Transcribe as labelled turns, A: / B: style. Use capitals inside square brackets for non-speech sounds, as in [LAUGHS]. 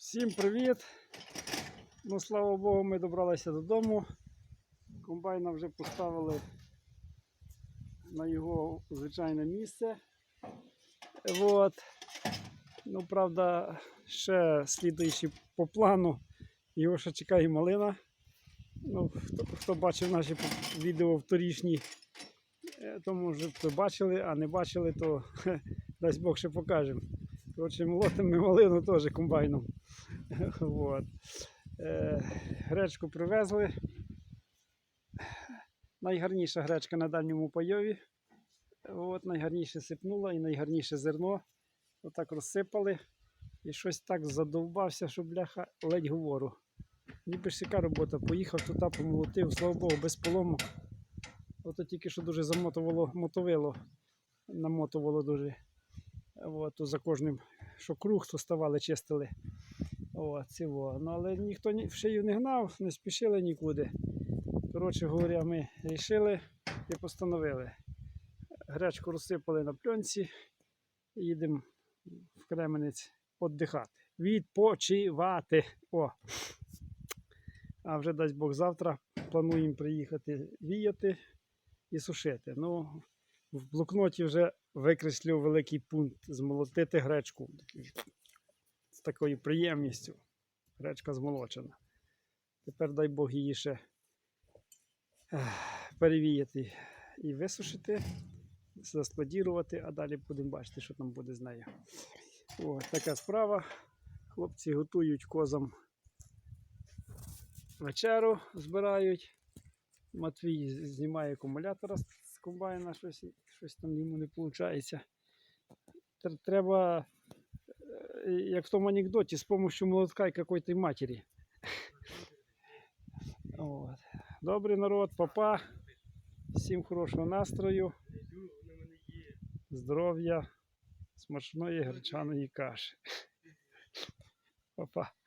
A: Всім привіт! Ну, слава Богу, ми добралися додому. Комбайна вже поставили на його звичайне місце. От. Ну, правда, ще слідуючи по плану, його ще чекає малина. Ну, хто, хто бачив наші відео вторішні, е, то може бачили, а не бачили, то [LAUGHS] дасть Бог ще покажемо. Коротше, молотимо ми малину теж комбайном. Вот. Е, гречку привезли. Найгарніша гречка на дальньому пайові. От, найгарніше сипнула і найгарніше зерно. Отак розсипали. І щось так задовбався, що бляха ледь говорю. Ніби ж яка робота. Поїхав туди, помолотив, слава Богу, без поломок. Ото тільки що дуже замотувало, мотовило, намотувало дуже. От, за кожним, що круг, то ставали, чистили. О, цього. Ну, але ніхто ні- в шию не гнав, не спішили нікуди. Коротше говоря, ми рішили і постановили. Гречку розсипали на пленці їдемо в Кременець віддихати. Відпочивати. О. А вже дасть Бог завтра плануємо приїхати віяти і сушити. Ну, в блокноті вже викреслю великий пункт змолотити гречку з такою приємністю. Гречка змолочена. Тепер дай Бог її ще перевіяти і висушити, заскладірувати, а далі будемо бачити, що там буде з нею. О, така справа. Хлопці готують козам вечеру, збирають. Матвій знімає акумулятора комбайна, щось, щось там йому не виходить. Треба э, як в том анекдоте, с помощью молотка и какой-то матери. Вот. [LAUGHS] Добрий народ, папа. Всім хорошого настрою, здоров'я, смачної гречаної каші. [LAUGHS] Папа.